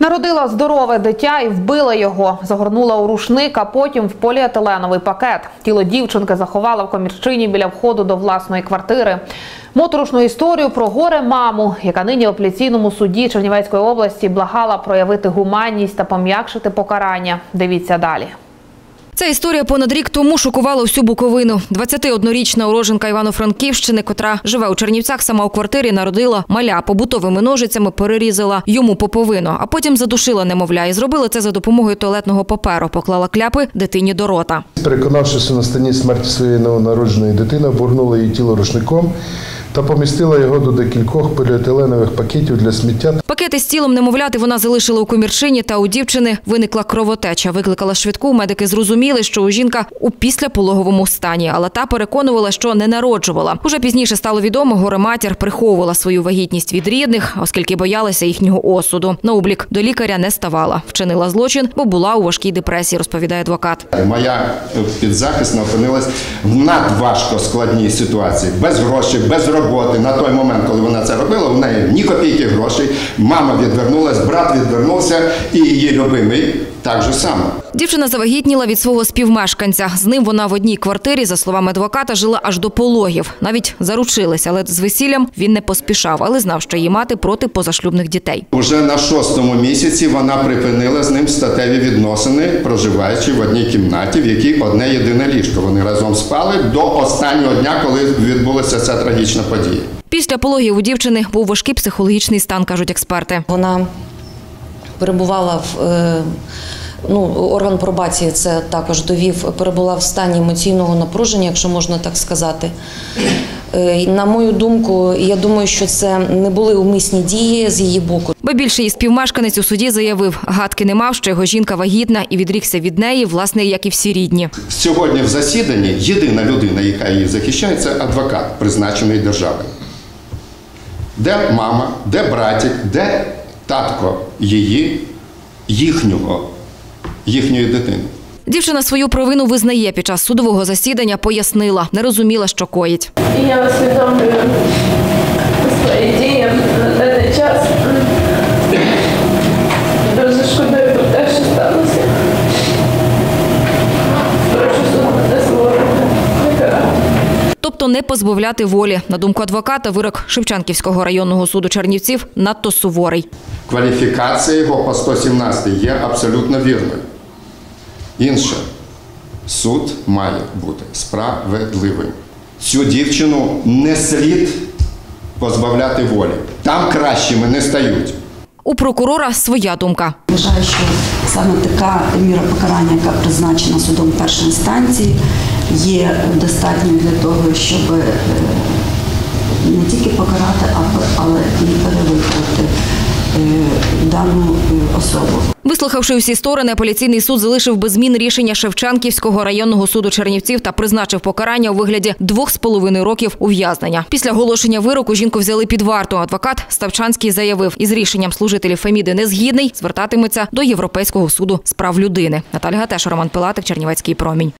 Народила здорове дитя і вбила його. Загорнула у рушник, а потім в поліетиленовий пакет. Тіло дівчинки заховала в комірчині біля входу до власної квартири. Моторошну історію про горе маму, яка нині в апеляційному суді Чернівецької області благала проявити гуманність та пом'якшити покарання. Дивіться далі. Ця історія понад рік тому шокувала всю Буковину. 21-річна уроженка Івано-Франківщини, котра живе у Чернівцях, сама у квартирі народила маля, побутовими ножицями перерізала йому поповину, а потім задушила немовля і зробила це за допомогою туалетного паперу. Поклала кляпи дитині до рота. Переконавшись у настанні смерті своєї новонародженої дитини, обгорнула її тіло рушником та помістила його до декількох поліетиленових пакетів для сміття Пакети з тілом немовляти вона залишила у комірчині, та у дівчини виникла кровотеча. Викликала швидку. Медики зрозуміли, що у жінка у післяпологовому стані, але та переконувала, що не народжувала. Уже пізніше стало відомо, горе матір приховувала свою вагітність від рідних, оскільки боялася їхнього осуду. На облік до лікаря не ставала. Вчинила злочин, бо була у важкій депресії, розповідає адвокат. Моя підзахисна опинилась в надважко складній ситуації, без грошей, без роботи. На той момент, коли вона це робила, у неї ні копійки грошей. Мама відвернулась, брат відвернувся, і її любимий так же само. Дівчина завагітніла від свого співмешканця. З ним вона в одній квартирі, за словами адвоката, жила аж до пологів. Навіть заручилися, але з весіллям він не поспішав, але знав, що її мати проти позашлюбних дітей. Уже на шостому місяці вона припинила з ним статеві відносини, проживаючи в одній кімнаті, в якій одне єдине ліжко. Вони разом спали до останнього дня, коли відбулася ця трагічна подія. Після пологів у дівчини був важкий психологічний стан, кажуть експерти. Вона перебувала в е, ну, орган пробації це також довів, перебула в стані емоційного напруження, якщо можна так сказати. Е, На мою думку, я думаю, що це не були умисні дії з її боку. Бо більше її співмешканець у суді заявив, гадки не мав, що його жінка вагітна і відрікся від неї, власне, як і всі рідні. Сьогодні в засіданні єдина людина, яка її захищає, це адвокат, призначений державою. Де мама, де братик, де татко її, їхнього, їхньої дитини. Дівчина свою провину визнає під час судового засідання, пояснила, не розуміла, що коїть. Я усвідомлюю свої дії на даний час. Дуже шкодую про те, що сталося. Тобто не позбавляти волі. На думку адвоката, вирок Шевченківського районного суду Чернівців надто суворий. Кваліфікація його по 117 є абсолютно вірною. Інше, суд має бути справедливим. Цю дівчину не слід позбавляти волі. Там кращими не стають. У прокурора своя думка. Вважаю, що саме така міра покарання, яка призначена судом першої інстанції, є достатньою для того, щоб е, не тільки покарати, а- але і перевиховати дану е, особу. Вислухавши усі сторони, апеляційний суд залишив без змін рішення Шевченківського районного суду Чернівців та призначив покарання у вигляді двох з половиною років ув'язнення. Після оголошення вироку жінку взяли під варту. Адвокат Ставчанський заявив, із рішенням служителів Феміди не згідний, звертатиметься до Європейського суду з прав людини. Наталя Гатеш, Роман Пилатик, Чернівецький промінь.